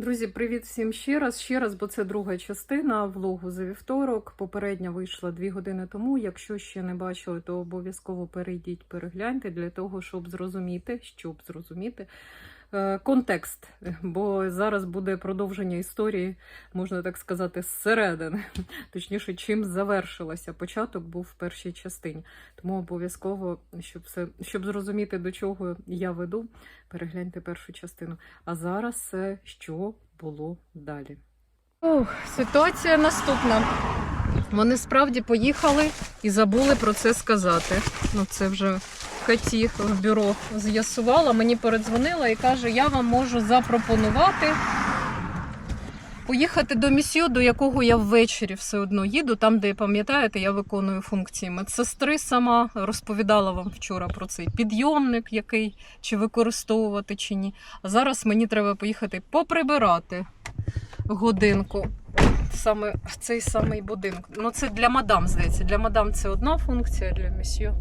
Друзі, привіт всім ще раз. Ще раз, бо це друга частина влогу за вівторок. Попередня вийшла дві години тому. Якщо ще не бачили, то обов'язково перейдіть, перегляньте для того, щоб зрозуміти, щоб зрозуміти контекст. Бо зараз буде продовження історії, можна так сказати, зсередини. Точніше, чим завершилася. Початок був в першій частині. Тому обов'язково, щоб все, щоб зрозуміти, до чого я веду, перегляньте першу частину. А зараз що було далі. Ох, ситуація наступна. Вони справді поїхали і забули про це сказати. Ну, це вже Каті в бюро з'ясувала, мені передзвонила і каже: я вам можу запропонувати поїхати до місьо, до якого я ввечері все одно їду, там, де пам'ятаєте, я виконую функції медсестри сама. Розповідала вам вчора про цей підйомник, який чи використовувати, чи ні. А зараз мені треба поїхати поприбирати годинку. Саме цей самий будинок. Ну, це для мадам, здається. Для мадам це одна функція, для месьє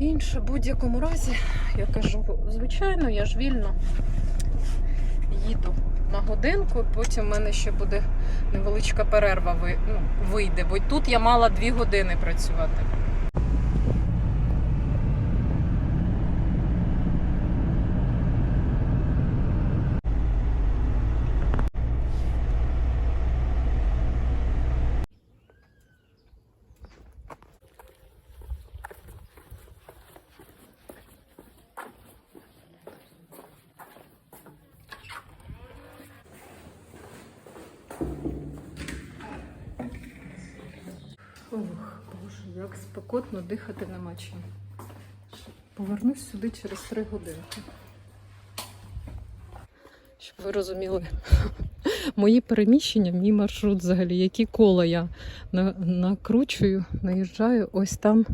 інша. В будь-якому разі, я кажу, звичайно, я ж вільно їду на годинку, потім в мене ще буде невеличка перерва ну, вийде, бо тут я мала дві години працювати. Ох, як спекотно дихати нема чим. Повернусь сюди через три годинки. Щоб ви розуміли, мої переміщення, мій маршрут взагалі, які кола я накручую, наїжджаю ось там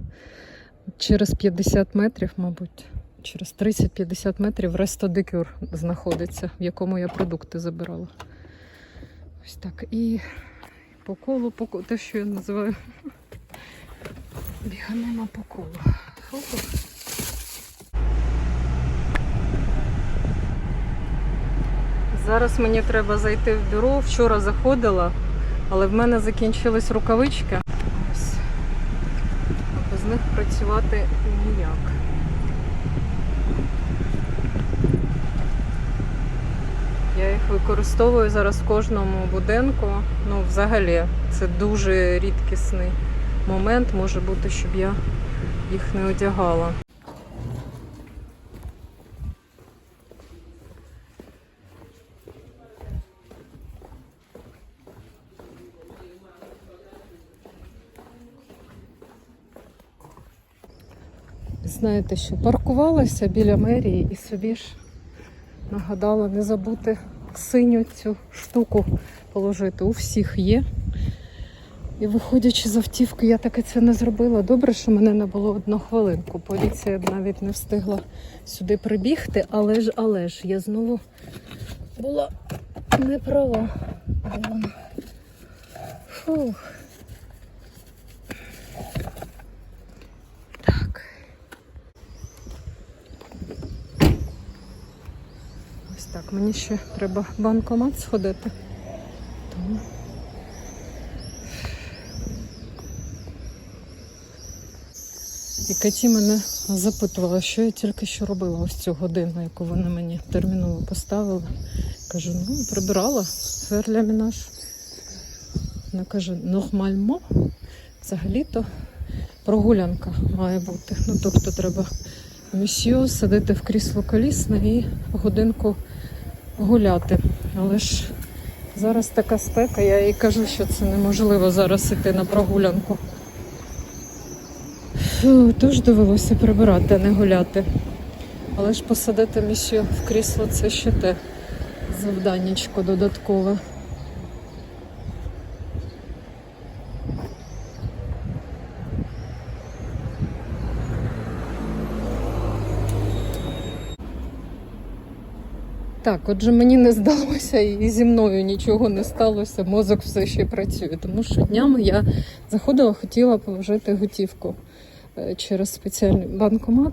через 50 метрів, мабуть, через 30-50 метрів рестодикюр знаходиться, в якому я продукти забирала. Ось так. І по колу, по колу, те, що я називаю біганина по колу. Зараз мені треба зайти в бюро. Вчора заходила, але в мене закінчились рукавички. Ось. А Без них працювати ніяк. Я їх використовую зараз в кожному будинку. Ну, взагалі, це дуже рідкісний момент може бути, щоб я їх не одягала. Знаєте, що паркувалася біля мерії і собі ж нагадала не забути синю цю штуку положити. У всіх є. І виходячи з автівки, я таки це не зробила. Добре, що мене не було одну хвилинку. Поліція навіть не встигла сюди прибігти, але ж, але ж, я знову була не права. Фух. Так. Ось так, мені ще треба банкомат сходити. Каті мене запитувала, що я тільки що робила ось цю годину, яку вони мені терміново поставили. Кажу, ну, прибирала ферлямінаж. Вона каже, нормально. Взагалі-то прогулянка має бути. Ну, тобто треба місьо садити в крісло колісне і годинку гуляти. Але ж зараз така спека, я їй кажу, що це неможливо зараз іти на прогулянку. Фу, Тож довелося прибирати, не гуляти. Але ж посадити місію в крісло це ще те завданнячко додаткове. Так, отже, мені не здалося і зі мною нічого не сталося, мозок все ще працює. Тому що днями я заходила, хотіла положити готівку е, через спеціальний банкомат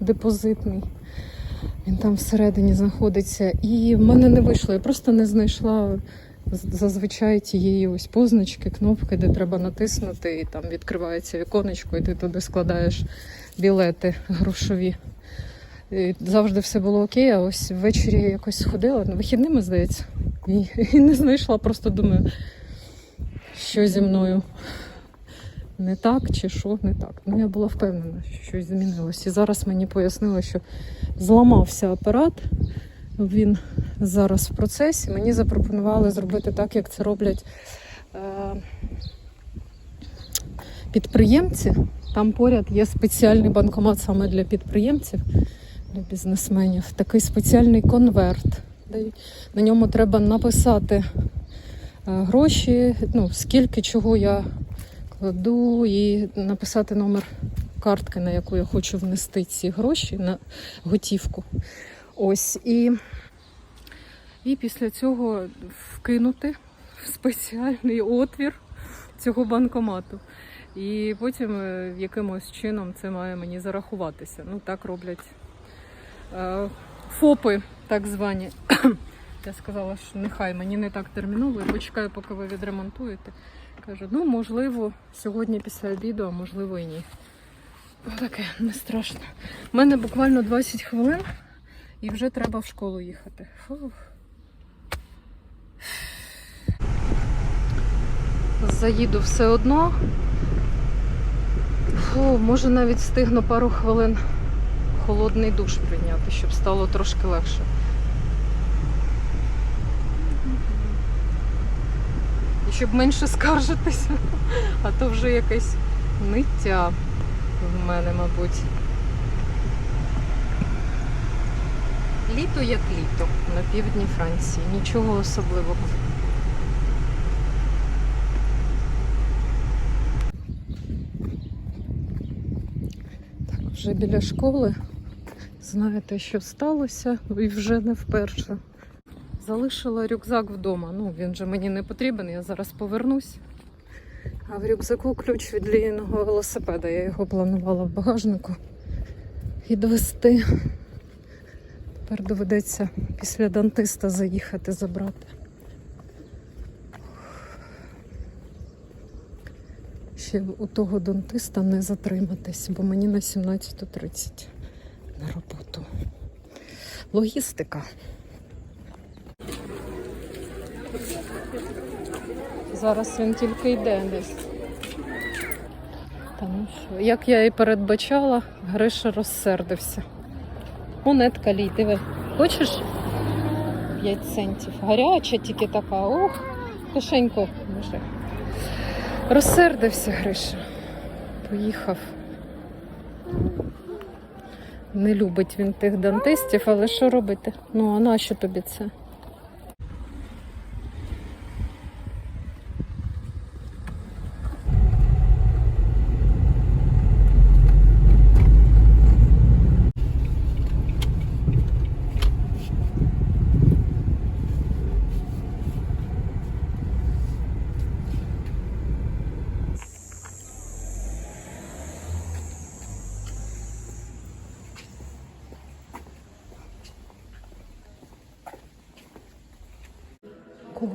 депозитний. Він там всередині знаходиться. І в мене не вийшло. Я просто не знайшла зазвичай тієї ось позначки, кнопки, де треба натиснути, і там відкривається віконечко, і ти туди складаєш білети грошові. І завжди все було окей, а ось ввечері я якось сходила, на вихідними, здається, і, і не знайшла. Просто думаю, що зі мною не так чи що не так. Ну, я була впевнена, що щось змінилось. І зараз мені пояснили, що зламався апарат. Він зараз в процесі. Мені запропонували зробити так, як це роблять е, підприємці. Там поряд є спеціальний банкомат саме для підприємців, для бізнесменів. Такий спеціальний конверт. На ньому треба написати е, гроші, ну, скільки чого я кладу, і написати номер картки, на яку я хочу внести ці гроші на готівку. Ось і, і після цього вкинути в спеціальний отвір цього банкомату. І потім е, якимось чином це має мені зарахуватися. Ну, так роблять е, ФОПи, так звані. Я сказала, що нехай мені не так терміново, я почекаю, поки ви відремонтуєте. Кажу, ну можливо, сьогодні після обіду, а можливо і ні. Таке не страшно. У мене буквально 20 хвилин і вже треба в школу їхати. Фух. Заїду все одно. Фу, може навіть встигну пару хвилин холодний душ прийняти, щоб стало трошки легше. Щоб менше скаржитися, а то вже якесь ниття в мене, мабуть. Літо як літо на півдні Франції. Нічого особливого. Так, вже біля школи. Знаєте, що сталося, і вже не вперше. Залишила рюкзак вдома. Ну, він же мені не потрібен, я зараз повернусь. А в рюкзаку ключ від лінійного велосипеда. Я його планувала в багажнику відвести. Тепер доведеться після дантиста заїхати забрати. Ще у того дантиста не затриматись, бо мені на 17.30 на роботу. Логістика. Зараз він тільки йде десь. Та ну що, як я і передбачала, Гриша розсердився. Монетка лій, диви. Хочеш 5 центів? Гаряча тільки така. Ох, кишенько може. Розсердився Гриша. Поїхав. Не любить він тих дантистів, але що робити? Ну, а нащо тобі це?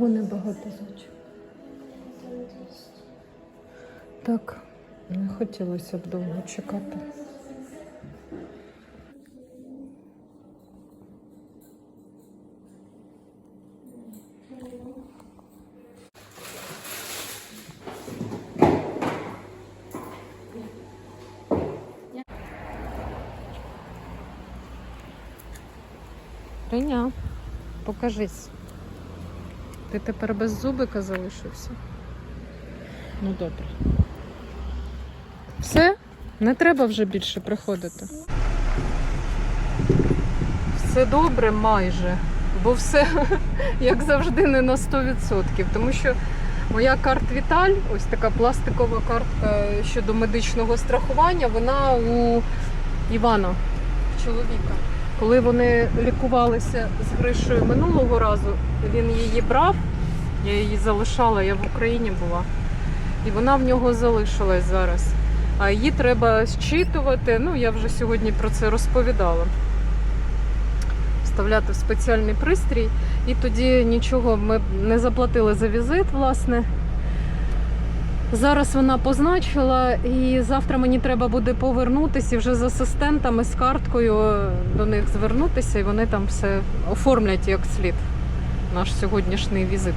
Кого небагато звучить? Так, не хотілося б довго чекати. Реня, покажись. Ти тепер без зубика залишився? Ну добре. Все? Не треба вже більше приходити. Все добре майже, бо все, як завжди, не на 100%. Тому що моя карт Віталь, ось така пластикова картка щодо медичного страхування, вона у Івана, чоловіка. Коли вони лікувалися з Гришою минулого разу, він її брав, я її залишала, я в Україні була. І вона в нього залишилась зараз. А її треба зчитувати. Ну, я вже сьогодні про це розповідала. вставляти в спеціальний пристрій. І тоді нічого ми не заплатили за візит, власне. Зараз вона позначила, і завтра мені треба буде повернутися і вже з асистентами, з карткою до них звернутися, і вони там все оформлять як слід. Наш сьогоднішній візит.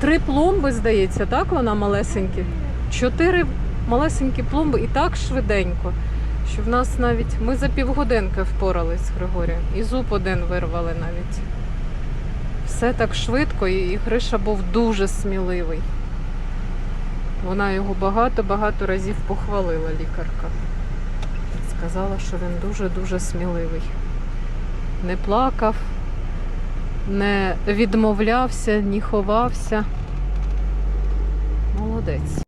Три пломби, здається, так вона малесенькі. Чотири малесенькі пломби і так швиденько, що в нас навіть ми за півгодинки впорались Григорієм. І зуб один вирвали навіть. Все так швидко, і Гриша був дуже сміливий. Вона його багато-багато разів похвалила лікарка. Сказала, що він дуже-дуже сміливий. Не плакав, не відмовлявся, ні ховався. Молодець.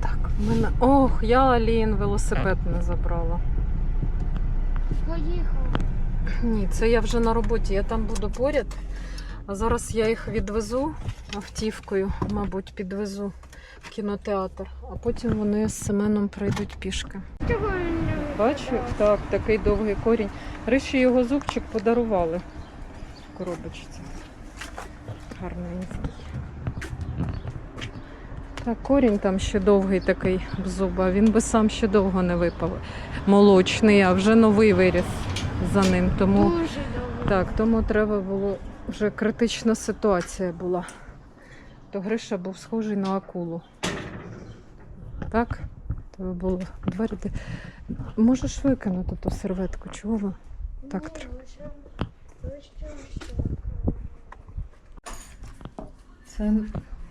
Так, в мене. Ох, я Алін велосипед не забрала. Поїхав. Ні, це я вже на роботі, я там буду поряд. А зараз я їх відвезу автівкою, мабуть, підвезу в кінотеатр, а потім вони з Семеном прийдуть пішки. Бачу, так, такий довгий корінь. Риші його зубчик подарували в коробочці. Гарненький. Так, корінь там ще довгий такий в зуба. Він би сам ще довго не випав. Молочний, а вже новий виріс за ним. Тому дуже так, тому треба було вже критична ситуація була. То Гриша був схожий на акулу. Так? Треба було двері. Можеш викинути ту серветку, чого ви? Так треба. Це,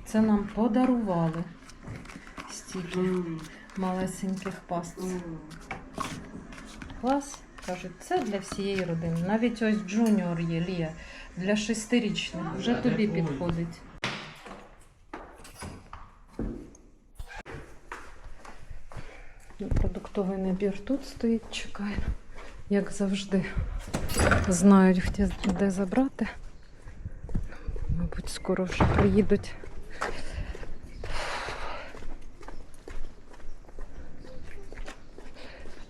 це нам подарували стільки малесеньких паст. Клас. Кажуть, це для всієї родини. Навіть ось джуніор є Лія для шестирічних. Вже тобі підходить. Продуктовий набір тут стоїть, чекає, як завжди. Знають, де, забрати. Мабуть, скоро вже приїдуть.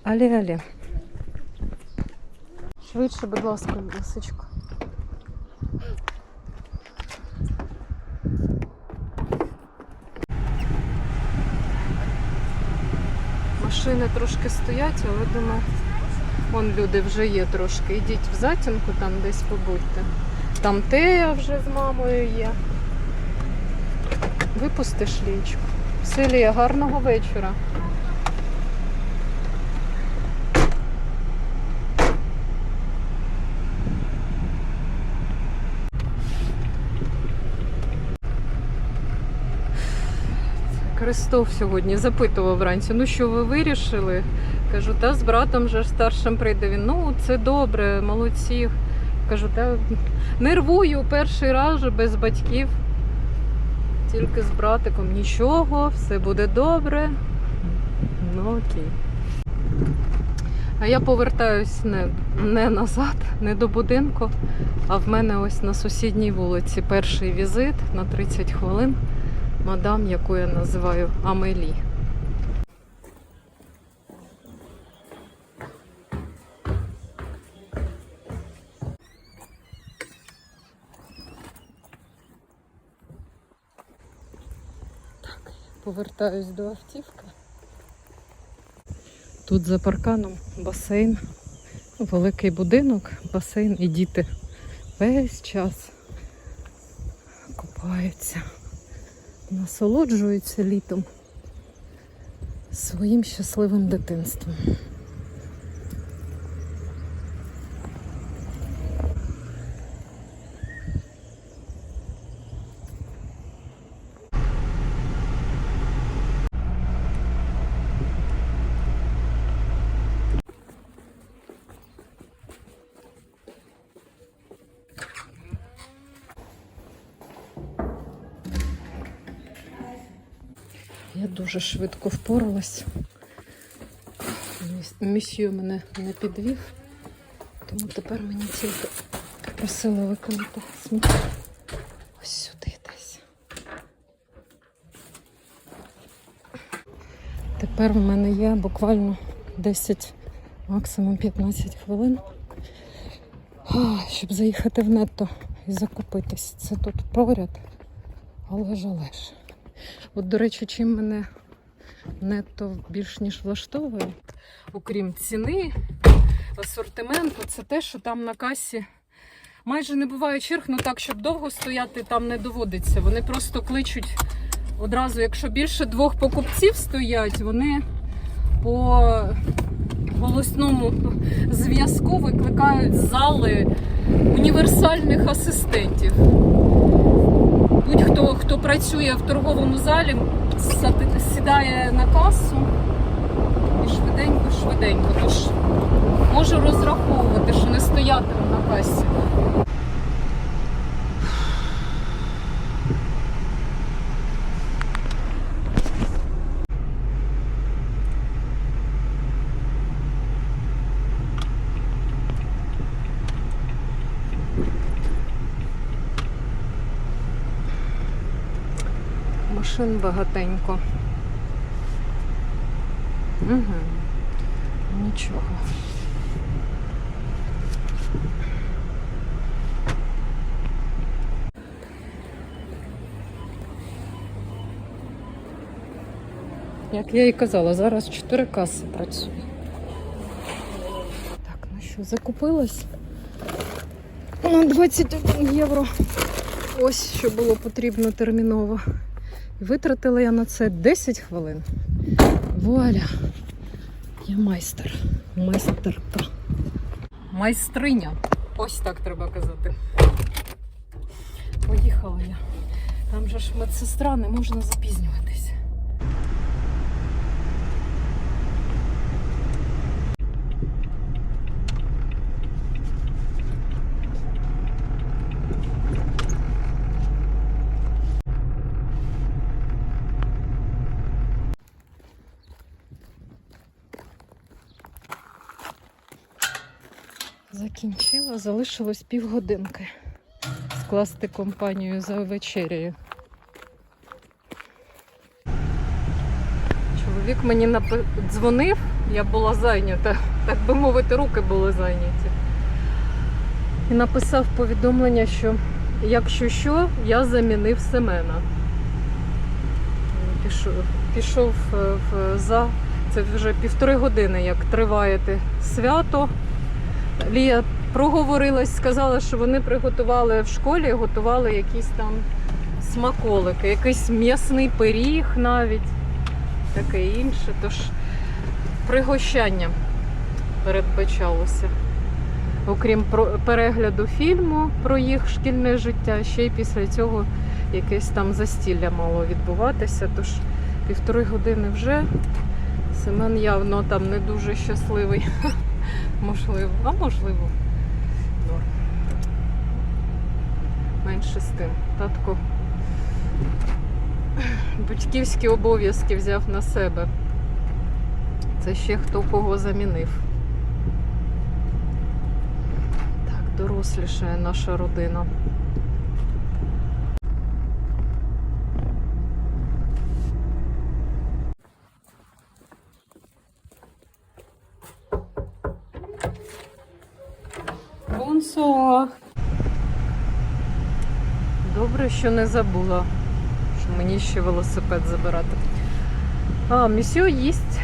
Алі, алі. Швидше, будь ласка, лисичко. Машини трошки стоять, але думаю, вон люди вже є трошки. Ідіть в затінку, там десь побудьте. Там Тея вже з мамою є. Випустиш лічку. Все, Лія, гарного вечора. Крестов сьогодні запитував вранці, ну що ви вирішили? Кажу, та з братом вже старшим прийде він. Ну, це добре, молодці. Кажу, та нервую перший раз без батьків. Тільки з братиком нічого, все буде добре. Ну окей. А я повертаюсь не, не назад, не до будинку, а в мене ось на сусідній вулиці перший візит на 30 хвилин мадам, яку я називаю Амелі. Повертаюсь до автівки. Тут за парканом басейн, великий будинок, басейн і діти весь час купаються насолоджуються літом своїм щасливим дитинством. Я дуже швидко впоралась. Міс- Місьє мене не підвів, тому тепер мені тільки просили виконати сміття. Ось сюди десь. Тепер в мене є буквально 10, максимум 15 хвилин щоб заїхати в нетто і закупитись. Це тут поряд. Але ж але ж. От, до речі, чим мене нетто більш ніж влаштовує, окрім ціни, асортименту, це те, що там на касі майже не буває черг, ну так, щоб довго стояти там не доводиться. Вони просто кличуть одразу, якщо більше двох покупців стоять, вони по голосному зв'язку викликають зали універсальних асистентів. Будь-хто, хто працює в торговому залі, сідає на касу і швиденько, швиденько. Тож можу розраховувати, що не стоятиму на касі. Машин багатенько. Угу. Нічого. Як я і казала, зараз 4 каси працює. Так, ну що, закупилась? На 21 євро. Ось що було потрібно терміново. Витратила я на це 10 хвилин. Вуаля! Я майстер. Майстерка. Майстриня. Ось так треба казати. Поїхала я. Там же ж медсестра, не можна запізнюватись. Закінчила, залишилось півгодинки скласти компанію за вечерею. Чоловік мені дзвонив, я була зайнята, так би мовити, руки були зайняті. І написав повідомлення, що якщо що, я замінив Семена. Пішов, пішов е, в за. Це вже півтори години, як триваєте свято. Лія проговорилась, сказала, що вони приготували в школі, готували якісь там смаколики, якийсь м'ясний пиріг навіть, таке інше. Тож пригощання передбачалося. Окрім перегляду фільму про їх шкільне життя, ще й після цього якесь там застілля мало відбуватися. Тож півтори години вже. Семен явно там не дуже щасливий. Можливо, а можливо. Менше з тим. Татко батьківські обов'язки взяв на себе. Це ще хто кого замінив. Так, дорослішає наша родина. Що не забула, що мені ще велосипед забирати. А, місьо їсть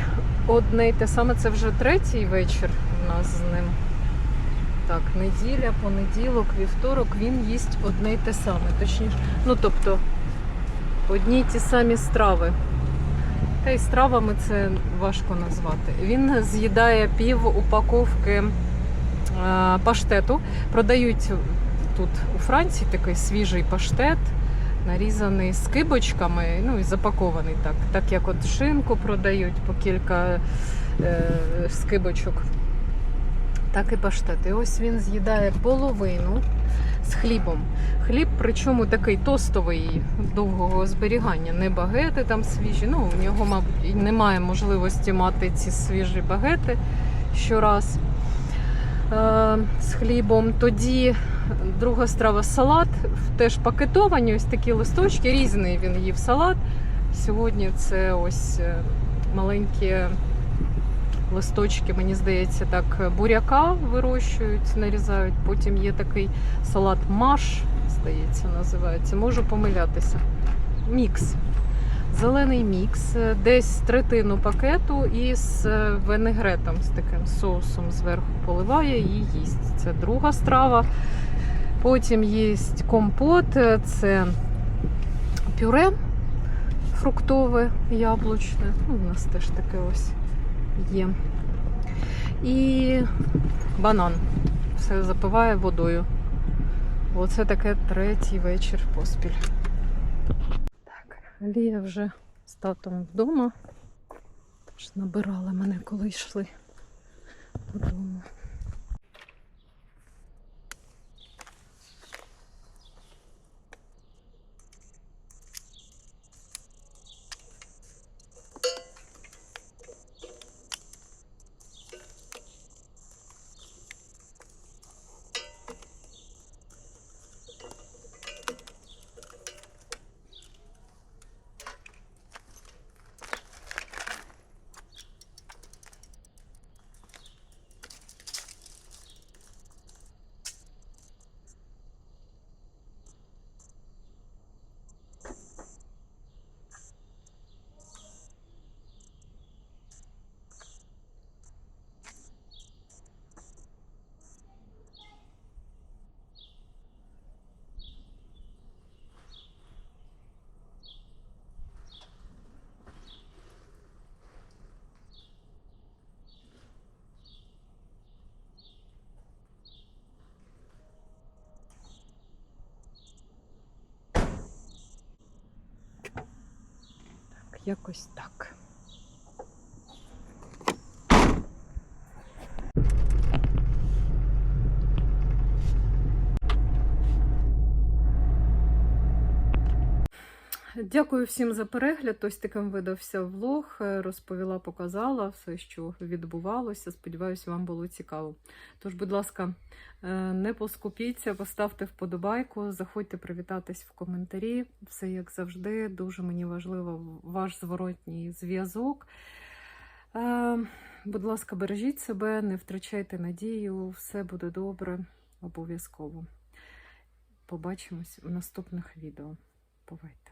одне й те саме, це вже третій вечір у нас з ним. Так, неділя, понеділок, вівторок він їсть одне й те саме. Точніше, ну тобто одні й ті самі страви. Та й стравами це важко назвати. Він з'їдає пів упаковки е, паштету. Продають тут у Франції такий свіжий паштет, нарізаний скибочками, ну і запакований так. Так як от шинку продають по кілька е, скибочок. Так і паштет. І ось він з'їдає половину з хлібом. Хліб, причому такий тостовий довгого зберігання, не багети там свіжі. Ну, у нього, мабуть, немає можливості мати ці свіжі багети щораз е, з хлібом. Тоді друга страва салат, теж пакетовані, ось такі листочки, різний він їв салат. Сьогодні це ось е, маленькі листочки, мені здається, так буряка вирощують, нарізають. Потім є такий салат маш, здається, називається. Можу помилятися. Мікс. Зелений мікс, е, десь третину пакету із е, винегретом, з таким соусом зверху поливає і їсть. Це друга страва. Потім є компот, е, це пюре фруктове, яблучне. Ну, у нас теж таке ось є. І банан. Все запиває водою. Оце таке третій вечір поспіль. Так, Лія вже з татом вдома. Тож набирали мене, коли йшли додому. Якось так. Дякую всім за перегляд. Ось таким видався влог. Розповіла, показала все, що відбувалося. Сподіваюся, вам було цікаво. Тож, будь ласка, е, не поскупіться, поставте вподобайку, заходьте привітатись в коментарі. Все як завжди. Дуже мені важливо ваш зворотній зв'язок. Е, Будь ласка, бережіть себе, не втрачайте надію, все буде добре, обов'язково. Побачимось в наступних відео. Бувайте!